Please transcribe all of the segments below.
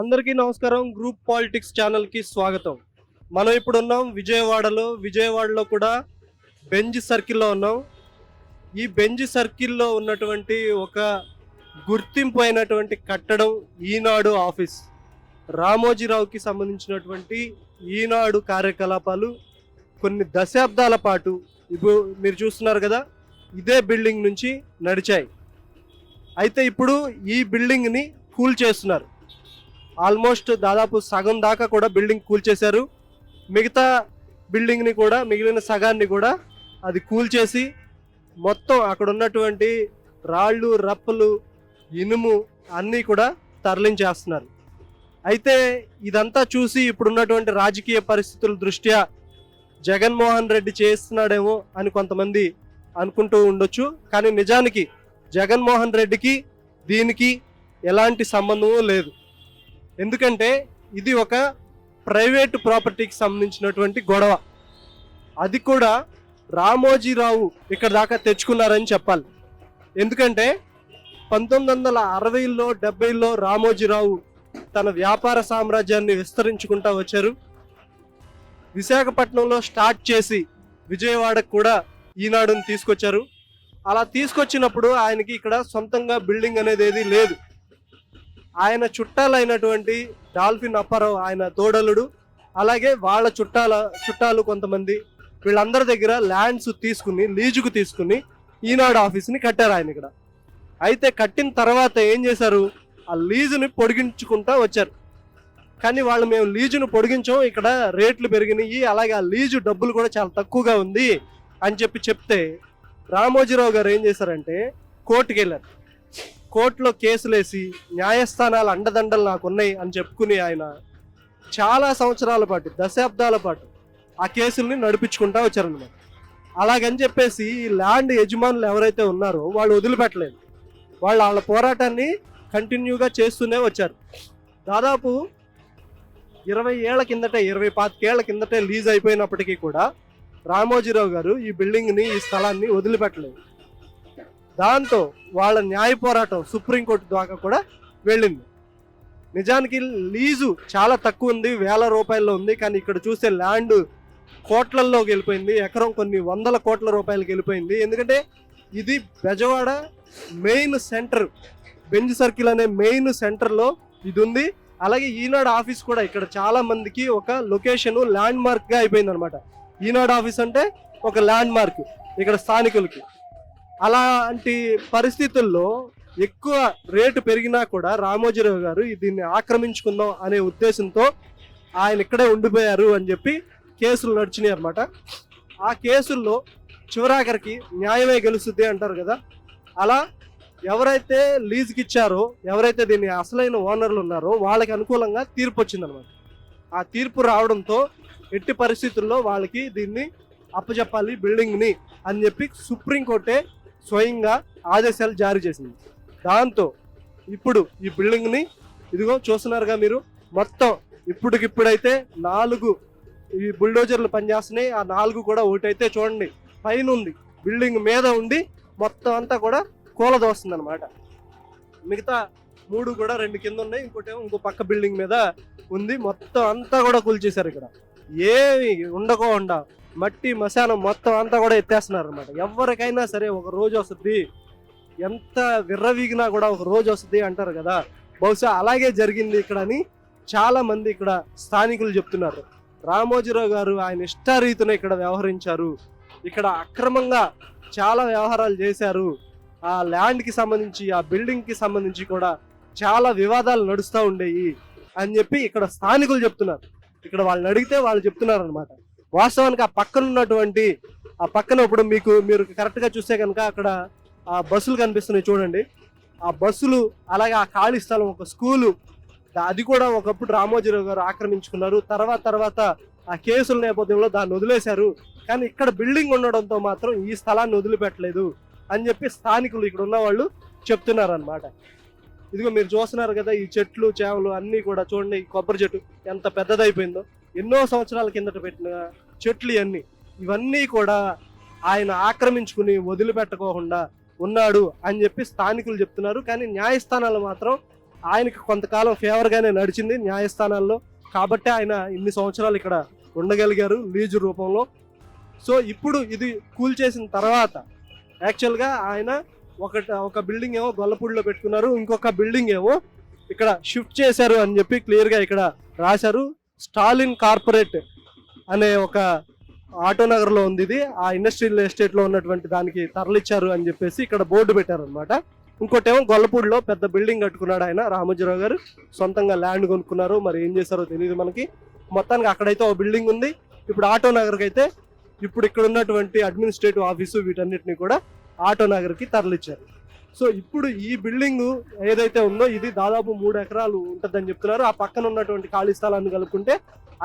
అందరికీ నమస్కారం. Group politics ఛానల్కి స్వాగతం. మనం ఇప్పుడు ఉన్నాం విజయవాడలో. విజయవాడలో కూడా బెంజ్ సర్కిల్లో ఉన్నాం. ఈ బెంజ్ సర్కిల్లో ఉన్నటువంటి ఒక గుర్తింపు అయినటువంటి కట్టడం ఈనాడు ఆఫీస్. రామోజీరావుకి సంబంధించినటువంటి ఈనాడు కార్యకలాపాలు కొన్ని దశాబ్దాల పాటు ఇప్పుడు మీరు చూస్తున్నారు కదా ఇదే బిల్డింగ్ నుంచి నడిచాయి. అయితే ఇప్పుడు ఈ బిల్డింగ్ని కూల్ చేస్తున్నారు. ఆల్మోస్ట్ దాదాపు సగం దాకా కూడా బిల్డింగ్ కూల్చేశారు. మిగతా బిల్డింగ్ని కూడా మిగిలిన సగాన్ని కూడా అది కూల్ చేసి మొత్తం అక్కడ ఉన్నటువంటి రాళ్ళు రప్పలు ఇనుము అన్నీ కూడా తరలించేస్తున్నారు. అయితే ఇదంతా చూసి ఇప్పుడున్నటువంటి రాజకీయ పరిస్థితుల దృష్ట్యా జగన్మోహన్ రెడ్డి చేస్తున్నాడేమో అని కొంతమంది అనుకుంటూ ఉండొచ్చు. కానీ నిజానికి జగన్మోహన్ రెడ్డికి దీనికి ఎలాంటి సంబంధము లేదు. ఎందుకంటే ఇది ఒక ప్రైవేట్ ప్రాపర్టీకి సంబంధించినటువంటి గొడవ. అది కూడా రామోజీరావు ఇక్కడ దాకా తెచ్చుకున్నారని చెప్పాలి. ఎందుకంటే పంతొమ్మిది వందల అరవైలో డెబ్బైలో రామోజీరావు తన వ్యాపార సామ్రాజ్యాన్ని విస్తరించుకుంటా వచ్చారు. విశాఖపట్నంలో స్టార్ట్ చేసి విజయవాడకు కూడా ఈనాడుని తీసుకొచ్చారు. అలా తీసుకొచ్చినప్పుడు ఆయనకి ఇక్కడ సొంతంగా బిల్డింగ్ అనేది ఏది లేదు. ఆయన చుట్టాలైనటువంటి డాల్ఫిన్ అప్పారావు ఆయన తోడలుడు అలాగే వాళ్ళ చుట్టాల చుట్టాలు కొంతమంది వీళ్ళందరి దగ్గర ల్యాండ్స్ తీసుకుని లీజుకు తీసుకుని ఈనాడు ఆఫీస్ని కట్టారు ఆయన ఇక్కడ. అయితే కట్టిన తర్వాత ఏం చేశారు? ఆ లీజుని పొడిగించుకుంటా వచ్చారు. కానీ వాళ్ళు మేము లీజును పొడిగించాం ఇక్కడ రేట్లు పెరిగినాయి అలాగే ఆ లీజు డబ్బులు కూడా చాలా తక్కువగా ఉంది అని చెప్పి చెప్తే రామోజీరావు గారు ఏం చేశారంటే కోర్టుకి వెళ్ళారు. కోర్టులో కేసులేసి న్యాయస్థానాలు అండదండలు నాకు ఉన్నాయి అని చెప్పుకుని ఆయన చాలా సంవత్సరాల పాటు దశాబ్దాల పాటు ఆ కేసుల్ని నడిపించుకుంటా వచ్చారనమాట అలాగని చెప్పేసి ఈ ల్యాండ్ యజమానులు ఎవరైతే ఉన్నారో వాళ్ళు వదిలిపెట్టలేదు. వాళ్ళు వాళ్ళ పోరాటాన్ని కంటిన్యూగా చేస్తూనే వచ్చారు. దాదాపు ఇరవై ఏళ్ళ కిందటే ఇరవై పాతికేళ్ళ కిందటే లీజ్ అయిపోయినప్పటికీ కూడా రామోజీరావు గారు ఈ బిల్డింగ్ని ఈ స్థలాన్ని వదిలిపెట్టలేదు. దాంతో వాళ్ళ న్యాయ పోరాటం సుప్రీంకోర్టు దాకా కూడా వెళ్ళింది. నిజానికి లీజు చాలా తక్కువ ఉంది వేల రూపాయల్లో ఉంది కానీ ఇక్కడ చూస్తే ల్యాండ్ కోట్లల్లోకి వెళ్ళిపోయింది ఎకరం కొన్ని వందల కోట్ల రూపాయలకి వెళ్ళిపోయింది. ఎందుకంటే ఇది Bezawada main centre Benz circle అనే మెయిన్ సెంటర్లో ఇది ఉంది. అలాగే ఈనాడు ఆఫీస్ కూడా ఇక్కడ చాలా మందికి ఒక లొకేషన్ ల్యాండ్ మార్క్గా అయిపోయింది అనమాట ఈనాడు ఆఫీస్ అంటే ఒక ల్యాండ్ మార్క్ ఇక్కడ స్థానికులకి. అలాంటి పరిస్థితుల్లో ఎక్కువ రేటు పెరిగినా కూడా రామోజీరావు గారు దీన్ని ఆక్రమించుకుందాం అనే ఉద్దేశంతో ఆయన ఇక్కడే ఉండిపోయారు అని చెప్పి కేసులు నడిచినాయి అనమాట ఆ కేసుల్లో చివరాఖరికి న్యాయమే గెలుస్తుంది అంటారు కదా. అలా ఎవరైతే లీజుకి ఇచ్చారో ఎవరైతే దీన్ని అసలైన ఓనర్లు ఉన్నారో వాళ్ళకి అనుకూలంగా తీర్పు వచ్చిందనమాట ఆ తీర్పు రావడంతో ఎట్టి పరిస్థితుల్లో వాళ్ళకి దీన్ని అప్పచెప్పాలి బిల్డింగ్ని అని చెప్పి సుప్రీంకోర్టే స్వయంగా ఆదేశాలు జారీ చేసింది. దాంతో ఇప్పుడు ఈ బిల్డింగ్ని ఇదిగో చూస్తున్నారుగా మీరు మొత్తం ఇప్పటికిప్పుడైతే నాలుగు ఈ బుల్డోజర్లు పనిచేస్తున్నాయి. ఆ నాలుగు కూడా ఒకటైతే చూడండి పైన ఉంది బిల్డింగ్ మీద ఉండి మొత్తం అంతా కూడా కూలదోస్తుంది అనమాట మిగతా మూడు కూడా రెండు కింద ఉన్నాయి ఇంకోటేమో ఇంకో పక్క బిల్డింగ్ మీద ఉంది. మొత్తం అంతా కూడా కూల్చేశారు ఇక్కడ. ఏమి ఉండకుండా మట్టి మశానం మొత్తం అంతా కూడా ఎత్తేస్తున్నారు అనమాట ఎవరికైనా సరే ఒక రోజు వస్తుంది. ఎంత విర్రవీగినా కూడా ఒక రోజు వస్తుంది అంటారు కదా. బహుశా అలాగే జరిగింది ఇక్కడ అని చాలా మంది ఇక్కడ స్థానికులు చెప్తున్నారు. రామోజీరావు గారు ఆయన ఇష్టారీతిన ఇక్కడ వ్యవహరించారు. ఇక్కడ అక్రమంగా చాలా వ్యవహారాలు చేశారు. ఆ ల్యాండ్కి సంబంధించి ఆ బిల్డింగ్కి సంబంధించి కూడా చాలా వివాదాలు నడుస్తూ ఉండేవి అని చెప్పి ఇక్కడ స్థానికులు చెప్తున్నారు. ఇక్కడ వాళ్ళని అడిగితే వాళ్ళు చెప్తున్నారు అనమాట వాస్తవానికి ఆ పక్కన ఉన్నటువంటి ఆ పక్కన ఇప్పుడు మీకు మీరు కరెక్ట్గా చూస్తే కనుక అక్కడ ఆ బస్సులు కనిపిస్తున్నాయి చూడండి. ఆ బస్సులు అలాగే ఆ ఖాళీ స్థలం ఒక స్కూలు అది కూడా ఒకప్పుడు రామోజీరావు గారు ఆక్రమించుకున్నారు. తర్వాత తర్వాత ఆ కేసుల నేపథ్యంలో దాన్ని వదిలేశారు. కానీ ఇక్కడ బిల్డింగ్ ఉండడంతో మాత్రం ఈ స్థలాన్ని వదిలిపెట్టలేదు అని చెప్పి స్థానికులు ఇక్కడ ఉన్న వాళ్ళు చెప్తున్నారు అనమాట ఇదిగో మీరు చూస్తున్నారు కదా ఈ చెట్లు చేవలు అన్నీ కూడా చూడండి ఈ కొబ్బరి చెట్టు ఎంత పెద్దదైపోయిందో. ఎన్నో సంవత్సరాల కిందట పెట్టిన చెట్లు ఇవన్నీ. ఇవన్నీ కూడా ఆయన ఆక్రమించుకుని వదిలిపెట్టకోకుండా ఉన్నాడు అని చెప్పి స్థానికులు చెప్తున్నారు. కానీ న్యాయస్థానాలు మాత్రం ఆయనకి కొంతకాలం ఫేవర్గానే నడిచింది న్యాయస్థానాల్లో. కాబట్టి ఆయన ఇన్ని సంవత్సరాలు ఇక్కడ ఉండగలిగారు లీజు రూపంలో. సో ఇప్పుడు ఇది కూల్చేసిన తర్వాత యాక్చువల్గా ఆయన ఒక ఒక బిల్డింగ్ ఏమో గొల్లపూడిలో పెట్టుకున్నారు. ఇంకొక బిల్డింగ్ ఏమో ఇక్కడ షిఫ్ట్ చేశారు అని చెప్పి క్లియర్గా ఇక్కడ రాశారు. స్టాలిన్ కార్పొరేట్ అనే ఒక ఆటో నగర్లో ఉంది ఇది. ఆ ఇండస్ట్రియల్ ఎస్టేట్లో ఉన్నటువంటి దానికి తరలిచ్చారు అని చెప్పేసి ఇక్కడ బోర్డు పెట్టారనమాట ఇంకోటేమో గొల్లపూడిలో పెద్ద బిల్డింగ్ కట్టుకున్నాడు ఆయన రామోజీరావు గారు. సొంతంగా ల్యాండ్ కొనుక్కున్నారు. మరి ఏం చేశారో తెలియదు మనకి. మొత్తానికి అక్కడైతే ఒక బిల్డింగ్ ఉంది. ఇప్పుడు ఆటో నగర్కి అయితే ఇప్పుడు ఇక్కడ ఉన్నటువంటి అడ్మినిస్ట్రేటివ్ ఆఫీసు వీటన్నిటిని కూడా ఆటో నగర్కి తరలిచ్చారు. సో ఇప్పుడు ఈ బిల్డింగ్ ఏదైతే ఉందో ఇది దాదాపు మూడు ఎకరాలు ఉంటుందని చెప్తున్నారు. ఆ పక్కన ఉన్నటువంటి ఖాళీ స్థలాన్ని కలుపుకుంటే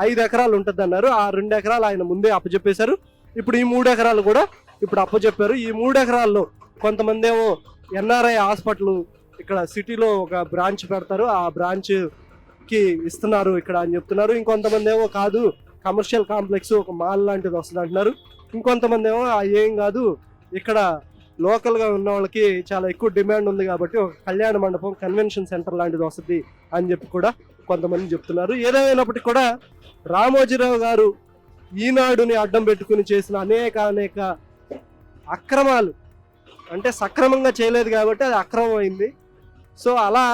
ఐదు ఎకరాలు ఉంటుంది అన్నారు ఆ రెండు ఎకరాలు ఆయన ముందే అప్పచెప్పేశారు. ఇప్పుడు ఈ మూడు ఎకరాలు కూడా ఇప్పుడు అప్పచెప్పారు. ఈ మూడు ఎకరాల్లో కొంతమంది ఏమో ఎన్ఆర్ఐ హాస్పిటల్ ఇక్కడ సిటీలో ఒక బ్రాంచ్ పెడతారు. ఆ బ్రాంచ్కి ఇస్తున్నారు ఇక్కడ అని చెప్తున్నారు. ఇంకొంతమంది ఏమో కాదు కమర్షియల్ కాంప్లెక్స్ ఒక మాల్ లాంటిది వస్తుంది అంటున్నారు ఇంకొంతమంది ఏమో ఏం కాదు ఇక్కడ లోకల్గా ఉన్న వాళ్ళకి చాలా ఎక్కువ డిమాండ్ ఉంది కాబట్టి ఒక కళ్యాణ మండపం కన్వెన్షన్ సెంటర్ లాంటిది వస్తుంది అని చెప్పి కూడా కొంతమంది చెప్తున్నారు. ఏదేమైనప్పటికీ కూడా రామోజీరావు గారు ఈనాడుని అడ్డం పెట్టుకుని చేసిన అనేక అనేక అక్రమాలు. అంటే సక్రమంగా చేయలేదు కాబట్టి అది అక్రమం అయింది. సో అలా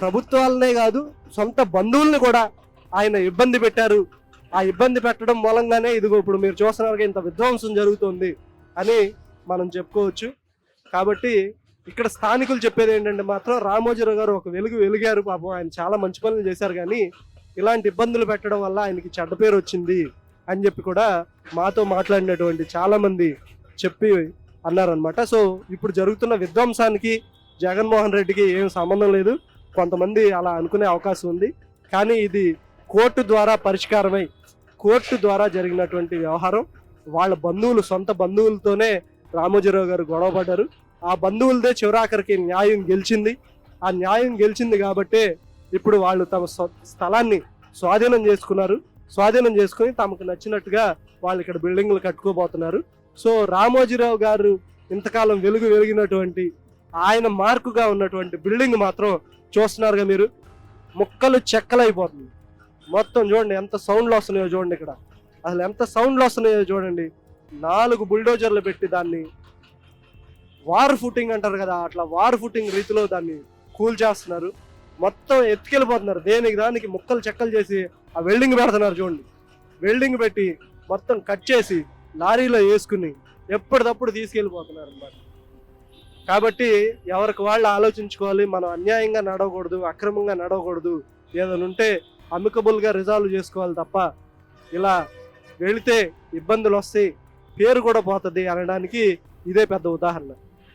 ప్రభుత్వాలనే కాదు సొంత బంధువుల్ని కూడా ఆయన ఇబ్బంది పెట్టారు. ఆ ఇబ్బంది పెట్టడం మూలంగానే ఇదిగో ఇప్పుడు మీరు చూస్తున్నారు ఇంత విధ్వంసం జరుగుతుంది అని మనం చెప్పుకోవచ్చు. కాబట్టి ఇక్కడ స్థానికులు చెప్పేది ఏంటంటే మాత్రం రామోజీరావు గారు ఒక వెలుగు వెలిగారు పాపం. ఆయన చాలా మంచి పనులు చేశారు కానీ ఇలాంటి ఇబ్బందులు పెట్టడం వల్ల ఆయనకి చెడ్డ పేరు వచ్చింది అని చెప్పి కూడా మాతో మాట్లాడినటువంటి చాలామంది చెప్పి అన్నారనమాట సో ఇప్పుడు జరుగుతున్న విధ్వంసానికి జగన్మోహన్ రెడ్డికి ఏం సంబంధం లేదు. కొంతమంది అలా అనుకునే అవకాశం ఉంది. కానీ ఇది కోర్టు ద్వారా పరిష్కారమై కోర్టు ద్వారా జరిగినటువంటి వ్యవహారం. వాళ్ళ బంధువులు సొంత బంధువులతోనే రామోజీరావు గారు గొడవ పడ్డారు. ఆ బంధువులదే చివరాఖరికి న్యాయం గెలిచింది. ఆ న్యాయం గెలిచింది కాబట్టే ఇప్పుడు వాళ్ళు తమ స్థలాన్ని స్వాధీనం చేసుకున్నారు. స్వాధీనం చేసుకుని తమకు నచ్చినట్టుగా వాళ్ళు ఇక్కడ బిల్డింగ్లు కట్టుకోబోతున్నారు. సో రామోజీరావు గారు ఇంతకాలం వెలుగు వెలిగినటువంటి ఆయన మార్కుగా ఉన్నటువంటి బిల్డింగ్ మాత్రం చూస్తున్నారుగా మీరు. ముక్కలు చెక్కలైపోతుంది మొత్తం చూడండి ఎంత సౌండ్లు వస్తున్నాయో చూడండి ఇక్కడ. అసలు ఎంత సౌండ్లు వస్తున్నాయో చూడండి. నాలుగు బుల్డోజర్లు పెట్టి దాన్ని వార్ ఫుటింగ్ అంటారు కదా అట్లా వార్ ఫుటింగ్ రీతిలో దాన్ని కూల్ చేస్తున్నారు. మొత్తం ఎత్తుకెళ్ళిపోతున్నారు. దేనికి దానికి ముక్కలు చెక్కలు చేసి ఆ వెల్డింగ్ పెడుతున్నారు చూడండి. వెల్డింగ్ పెట్టి మొత్తం కట్ చేసి లారీలో వేసుకుని ఎప్పటికప్పుడు తీసుకెళ్ళిపోతున్నారు అన్నమాట. కాబట్టి ఎవరికి వాళ్ళు ఆలోచించుకోవాలి మనం అన్యాయంగా నడవకూడదు అక్రమంగా నడవకూడదు. ఏదైనా ఉంటే అమికబుల్గా రిజాల్వ్ చేసుకోవాలి తప్ప ఇలా వెళితే ఇబ్బందులు వస్తాయి. పేరు కూడా పోతుంది అనడానికి ఇదే పెద్ద ఉదాహరణ.